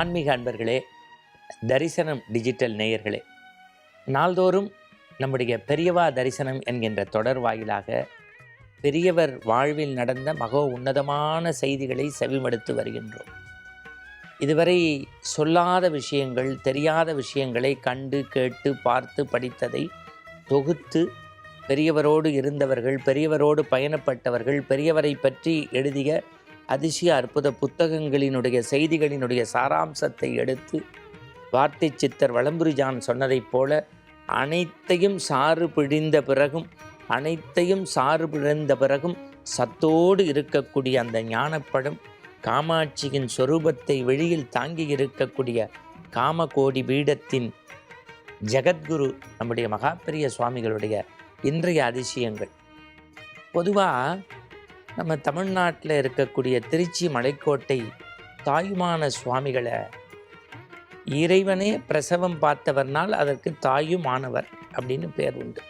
ஆன்மீக அன்பர்களே தரிசனம் டிஜிட்டல் நேயர்களே நாள்தோறும் நம்முடைய பெரியவா தரிசனம் என்கின்ற தொடர் வாயிலாக பெரியவர் வாழ்வில் நடந்த மகோ உன்னதமான செய்திகளை செவிமடுத்து வருகின்றோம். இதுவரை சொல்லாத விஷயங்கள் தெரியாத விஷயங்களை கண்டு கேட்டு பார்த்து படித்ததை தொகுத்து பெரியவரோடு இருந்தவர்கள் பெரியவரோடு பயணப்பட்டவர்கள் பெரியவரை பற்றி எழுதிய அதிசய அற்புத புத்தகங்களினுடைய செய்திகளினுடைய சாராம்சத்தை எடுத்து வார்த்தை சித்தர் வளம்புரிஜான் சொன்னதைப் போல அனைத்தையும் சாறு பிழிந்த பிறகும் அனைத்தையும் சாறு பிழிந்த பிறகும் சத்தோடு இருக்கக்கூடிய அந்த ஞானப்படம் காமாட்சியின் சொரூபத்தை வெளியில் தாங்கி இருக்கக்கூடிய காமகோடி பீடத்தின் ஜெகத்குரு நம்முடைய மகாபெரிய சுவாமிகளுடைய இன்றைய அதிசயங்கள். பொதுவாக நம்ம தமிழ்நாட்டில் இருக்கக்கூடிய திருச்சி மலைக்கோட்டை தாயுமான சுவாமிகளை இறைவனே பிரசவம் பார்த்தவர்னால் அதற்கு தாயும் மாணவர் அப்படின்னு பேர் உண்டு.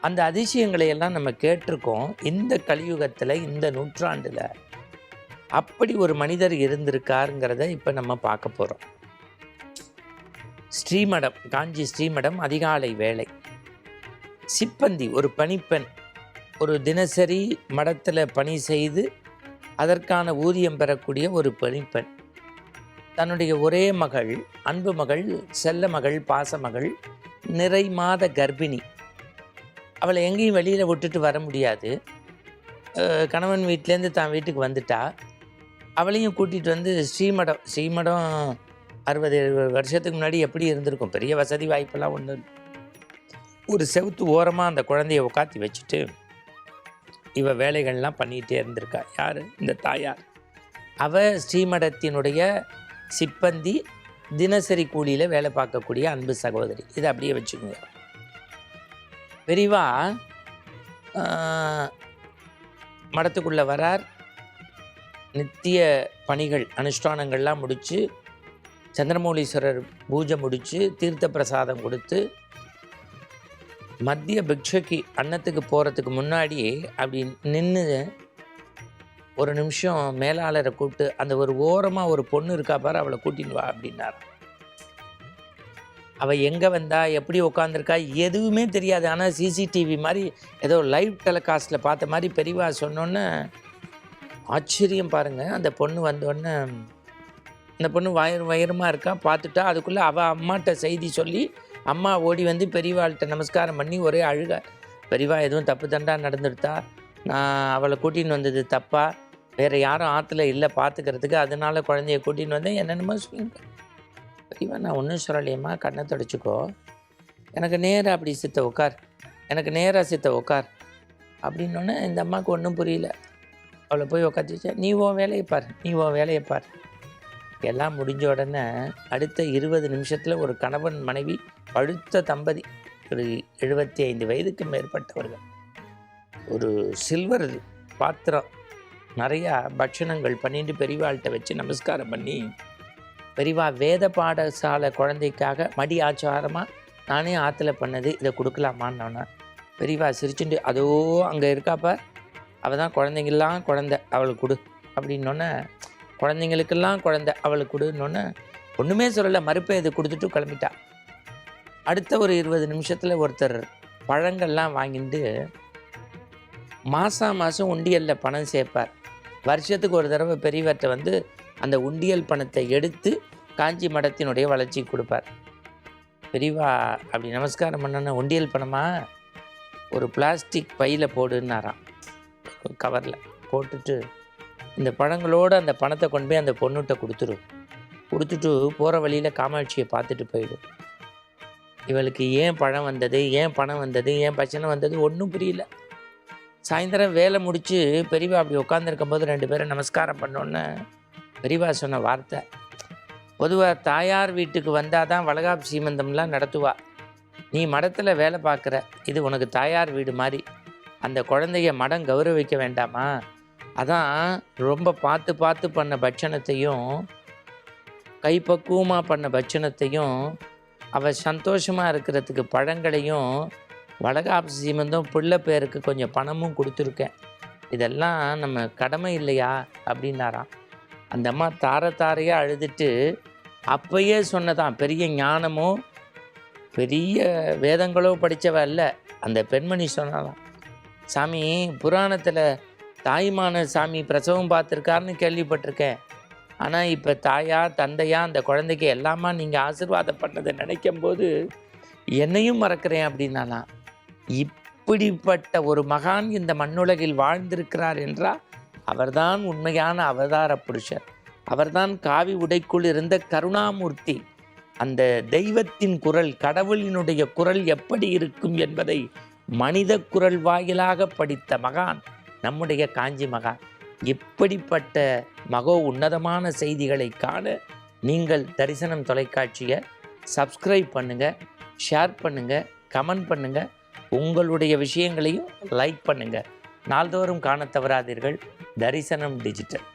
அந்த அதிசயங்களை எல்லாம் நம்ம கேட்டிருக்கோம். இந்த கலியுகத்தில் இந்த நூற்றாண்டில் அப்படி ஒரு மனிதர் இருந்திருக்காருங்கிறத இப்போ நம்ம பார்க்க போகிறோம் ஸ்ரீமடம் காஞ்சி ஸ்ரீமடம் அதிகாலை வேலை சிப்பந்தி ஒரு பணிப்பெண் ஒரு தினசரி மடத்தில் பணி செய்து அதற்கான ஊதியம் பெறக்கூடிய ஒரு பணிப்பெண். தன்னுடைய ஒரே மகள் அன்பு மகள் செல்ல மகள் பாசமகள் நிறை மாத கர்ப்பிணி. அவளை எங்கேயும் வெளியில் விட்டுட்டு வர முடியாது. கணவன் வீட்டிலேருந்து தான் வீட்டுக்கு வந்துட்டா. அவளையும் கூட்டிகிட்டு வந்து ஸ்ரீமடம் ஸ்ரீமடம் அறுபது எழுபது வருஷத்துக்கு முன்னாடி எப்படி இருந்திருக்கும்? பெரிய வசதி வாய்ப்பெல்லாம் ஒன்று ஒரு செவுத்து ஓரமாக அந்த குழந்தைய உட்காத்தி வச்சுட்டு இவ வேலைகள்லாம் பண்ணிகிட்டே இருந்திருக்கா. யார்? இந்த தாயார். அவ ஸ்ரீமடத்தினுடைய சிப்பந்தி தினசரி கூலியில் வேலை பார்க்கக்கூடிய அன்பு சகோதரி. இதை அப்படியே வச்சுக்கோங்க. விரிவாக மடத்துக்குள்ளே வரார். நித்திய பணிகள் அனுஷ்டானங்கள்லாம் முடித்து சந்திரமௌலீஸ்வரர் பூஜை முடித்து தீர்த்த பிரசாதம் கொடுத்து மத்திய பிக்ஷைக்கு அன்னத்துக்கு போகிறதுக்கு முன்னாடி அப்படி நின்று ஒரு நிமிஷம் மேலாளரை கூப்பிட்டு அந்த ஒரு ஓரமாக ஒரு பொண்ணு இருக்கா பாரு அவளை கூட்டின்னு வா அப்படின்னார். அவள் எங்கே வந்தா எப்படி உட்காந்துருக்கா எதுவுமே தெரியாது. ஆனால் சிசிடிவி மாதிரி ஏதோ லைவ் டெலிகாஸ்ட்டில் பார்த்த மாதிரி பெரியவா சொன்னோன்னே ஆச்சரியம் பாருங்கள் அந்த பொண்ணு வந்தோடனே அந்த பொண்ணு வயிறு வயிறுமாக இருக்கா? பார்த்துட்டா அதுக்குள்ளே அவள் அம்மாட்ட செய்தி சொல்லி அம்மா ஓடி வந்து பெரியவாள்கிட்ட நமஸ்காரம் பண்ணி ஒரே அழுக. பெரியவா எதுவும் தப்பு தண்டா நடந்துடுதா நான் அவளை கூட்டின்னு வந்தது தப்பா? வேறு யாரும் ஆற்றுல இல்லை பார்த்துக்கிறதுக்கு அதனால குழந்தைய கூட்டின்னு வந்தேன். என்னென்னமோ சொல்லுங்க. பெரியவா நான் ஒன்றும் சொல்லலையம்மா. கண்ணை தொடச்சிக்கோ. எனக்கு நேராக அப்படி சித்த உட்கார். எனக்கு நேராக சித்த உட்கார். அப்படின்னோடனே இந்த அம்மாவுக்கு ஒன்றும் புரியல. அவளை போய் உட்காந்து நீ உன் வேலையை பார். நீ உன் வேலையை பார். எல்லாம் முடிஞ்ச உடனே அடுத்த இருபது நிமிஷத்தில் ஒரு கணவன் மனைவி பழுத்த தம்பதி ஒரு எழுபத்தி ஐந்து வயதுக்கு மேற்பட்டவர்கள். ஒரு சில்வர் பாத்திரம் நிறையா பட்சணங்கள் பண்ணிட்டு பெரியவாள்கிட்ட வச்சு நமஸ்காரம் பண்ணி பெரியவா வேத பாடசாலை குழந்தைக்காக மடி ஆச்சாரமாக நானே ஆற்றுல பண்ணது இதை கொடுக்கலாமான்னு பெரியவா சிரிச்சுட்டு அதோ அங்கே இருக்காப்ப அவள் தான் குழந்தைங்கெல்லாம் குழந்தை அவளுக்கு கொடு. அப்படின்னோடனே குழந்தைங்களுக்கெல்லாம் குழந்தை அவளுக்கு கொடுன்னொன்னே ஒன்றுமே சொல்லலை மறுப்பை இது கொடுத்துட்டு கிளம்பிட்டா. அடுத்த ஒரு இருபது நிமிஷத்தில் ஒருத்தர் பழங்கள்லாம் வாங்கிட்டு மாதம் மாதம் உண்டியலில் பணம் சேர்ப்பார். வருஷத்துக்கு ஒரு தடவை பெரியவர்கிட்ட வந்து அந்த உண்டியல் பணத்தை எடுத்து காஞ்சி மடத்தினுடைய வளர்ச்சி கொடுப்பார். பெரியவா அப்படி நமஸ்காரம் பண்ணன உண்டியல் பணமாக ஒரு பிளாஸ்டிக் பையில் போடுன்னாராம். கவரில் போட்டுட்டு இந்த பழங்களோடு அந்த பணத்தை கொண்டு போய் அந்த பொண்ணுகிட்ட கொடுத்துரு. கொடுத்துட்டு போகிற வழியில் காமாட்சியை பார்த்துட்டு போயிடும். இவளுக்கு ஏன் பழம் வந்தது ஏன் பணம் வந்தது ஏன் பிரச்சனை வந்தது ஒன்றும் புரியல. சாயந்தரம் வேலை முடித்து பெரியவா அப்படி உட்காந்துருக்கும் போது ரெண்டு பேரும் நமஸ்காரம் பண்ணோன்னு பெரியவா சொன்ன வார்த்தை. பொதுவாக தாயார் வீட்டுக்கு வந்தால் தான் வளகாப் சீமந்தம்லாம் நடத்துவா. நீ மடத்தில் வேலை பார்க்குற. இது உனக்கு தாயார் வீடு மாதிரி. அந்த குழந்தைய மடம் கௌரவிக்க வேண்டாமா? அதான் ரொம்ப பார்த்து பார்த்து பண்ண பட்சணத்தையும் கைப்பக்குவமாக பண்ண பட்சணத்தையும் அவள் சந்தோஷமாக இருக்கிறதுக்கு பழங்களையும் வடகாப்பு சீமந்தும் பிள்ளை பேருக்கு கொஞ்சம் பணமும் கொடுத்துருக்கேன். இதெல்லாம் நம்ம கடமை இல்லையா? அப்படின்னாராம். அந்த அம்மா தார தாரையாக அழுதுட்டு அப்பயே சொன்னதான் பெரிய ஞானமோ? பெரிய வேதங்களோ படித்தவ அல்ல அந்த பெண்மணி சொன்னாலாம் சாமி புராணத்தில் தாய்மான சாமி பிரசவம் பார்த்துருக்காருன்னு கேள்விப்பட்டிருக்கேன். ஆனால் இப்போ தாயா தந்தையா அந்த குழந்தைக்கு எல்லாமா நீங்கள் ஆசீர்வாதம் பண்ணதை நினைக்கும் போது என்னையும் மறக்கிறேன் அப்படின்னாலாம் இப்படிப்பட்ட ஒரு மகான் இந்த மண்ணுலகில் வாழ்ந்திருக்கிறார் என்றால் அவர்தான் உண்மையான அவதார புருஷர். அவர்தான் காவி உடைக்குள் இருந்த கருணாமூர்த்தி. அந்த தெய்வத்தின் குரல் கடவுளினுடைய குரல் எப்படி இருக்கும் என்பதை மனித குரல் வாயிலாக படித்த மகான். நம்முடைய காஞ்சி மகா. இப்படிப்பட்ட மகோ உன்னதமான செய்திகளை காண நீங்கள் தரிசனம் தொலைக்காட்சியை சப்ஸ்கிரைப் பண்ணுங்கள் ஷேர் பண்ணுங்கள் கமெண்ட் பண்ணுங்கள் உங்களுடைய விஷயங்களையும் லைக் பண்ணுங்கள் நாள்தோறும் காணத் தவறாதீர்கள். தரிசனம் டிஜிட்டல்